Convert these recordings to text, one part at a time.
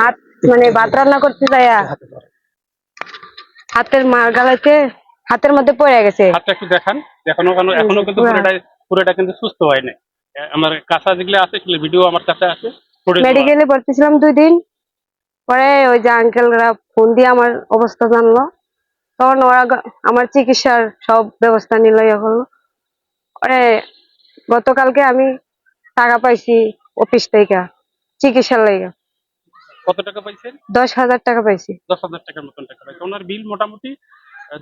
হাত মানে ভাত রান্না করতে যাইয়া হাতের মার গালাতে হাতের মধ্যে পড়ে গেছে। হাতটা একটু দেখান দেখানো কেন? এখনও কিন্তু পুরা। পুরোটাই পুরোটা কিন্তু সুস্থ হয় নাই। আমার কাঁচা যেগুলো আছে সেগুলো ভিডিও আমার কাছে আছে। মেডিকেলে ভর্তি ছিলাম দুই দিন। পরে ওই যে আঙ্কেলরা ফোন দিয়ে আমার অবস্থা জানলো। তখন ওরা আমার চিকিৎসার সব ব্যবস্থা নিল ইয়ে করল। পরে গতকালকে আমি টাকা পাইছি অফিস থেকে চিকিৎসার লাগে। কত টাকা পাইছেন? দশ হাজার টাকা পাইছি। দশ হাজার টাকার মতন টাকা পাইছে। ওনার বিল মোটামুটি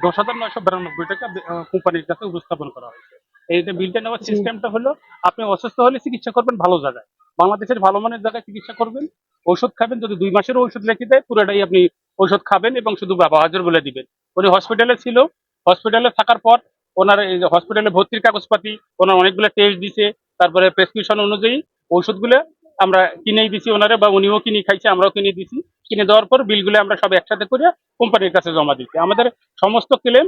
দশ হাজার নয়শো বিরানব্বই টাকা কোম্পানির কাছে উপস্থাপন করা হয়েছে। এই যে বিলটা নেওয়ার সিস্টেমটা হলো আপনি অসুস্থ হলে চিকিৎসা করবেন ভালো জায়গায়। বাংলাদেশের ভালো মানের জায়গায় চিকিৎসা করবেন। ঔষধ খাবেন যদি দুই মাসের ঔষধ লিখে দেয় পুরোটাই আপনি ঔষধ খাবেন এবং শুধু বাবা হাজর বলে দিবেন। উনি হসপিটালে ছিল। হসপিটালে থাকার পর ওনার এই হসপিটালে ভর্তির কাগজপাতি ওনার অনেকগুলো টেস্ট দিছে। তারপরে প্রেসক্রিপশন অনুযায়ী ঔষধগুলো আমরা কিনেই দিছি ওনারে বা উনিও কিনে খাইছে, আমরাও কিনে দিছি। কিনে দেওয়ার পর বিলগুলো আমরা সব একসাথে করে কোম্পানির কাছে জমা দিচ্ছি আমাদের সমস্ত ক্লেম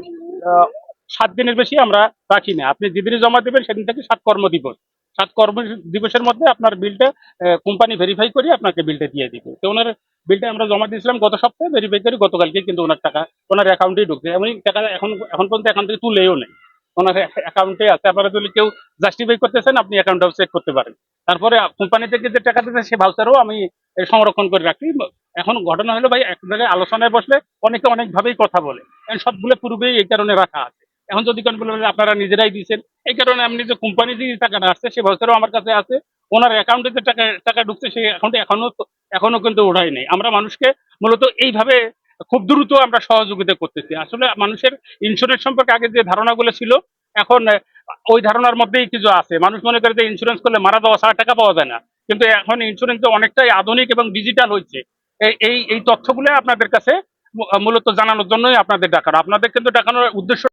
সাত দিনের বেশি আমরা রাখি না। আপনি যেদিনে জমা দেবেন, সেদিন থেকে সাত কর্ম দিবস। সাত কর্ম দিবসের মধ্যে আপনার বিলটা কোম্পানি ভেরিফাই করে আপনাকে বিলটা দিয়ে দিবে। তো ওনার বিলটা আমরা জমা দিয়েছিলাম গত সপ্তাহে ভেরিফাই করে গতকালকে কিন্তু ওনার টাকা, ওনার অ্যাকাউন্টেই ঢুকছে। এমনই টাকা এখন এখন পর্যন্ত এখান থেকে তুলেও নেই। ওনার অ্যাকাউন্টে আছে। আপনারা যদি কেউ জাস্টিফাই করতেছেন, আপনি অ্যাকাউন্টটাও চেক করতে পারেন। তারপরে কোম্পানি থেকে যে টাকা দিতে সে ভাউচারও আমি সংরক্ষণ করে রাখি। এখন ঘটনা হলো ভাই, এক জায়গায় আলোচনায় বসলে অনেকে অনেকভাবেই কথা বলে। সবগুলো পূর্বেই এই কারণে রাখা আছে। এখন যদি কোন বলে, আপনারা নিজেরাই দিয়েছেন। এই কারণে আপনি যে কোম্পানি যে টাকাটা আসছে, সে ভাউচারও আমার কাছে আছে। ওনার অ্যাকাউন্টে যে টাকা টাকা ঢুকছে সেই অ্যাকাউন্টে এখনও এখনও কিন্তু ওঠাই নেই। আমরা মানুষকে মূলত এইভাবে খুব দ্রুত আমরা সহযোগিতা করতেছি। আসলে মানুষের ইন্স্যুরেন্স সম্পর্কে আগে যে ধারণাগুলো ছিল, এখন ওই ধারণার মধ্যেই কিছু আছে। মানুষ মনে করে যে ইন্স্যুরেন্স করলে মারা যাওয়া ছাড়া টাকা পাওয়া যায় না। কিন্তু এখন ইন্স্যুরেন্স অনেকটাই আধুনিক এবং ডিজিটাল হয়েছে। এই এই তথ্যগুলো আপনাদের কাছে মূলত জানানোর জন্যই আপনাদের ডাকানো। আপনাদের কিন্তু ডাকানোর উদ্দেশ্য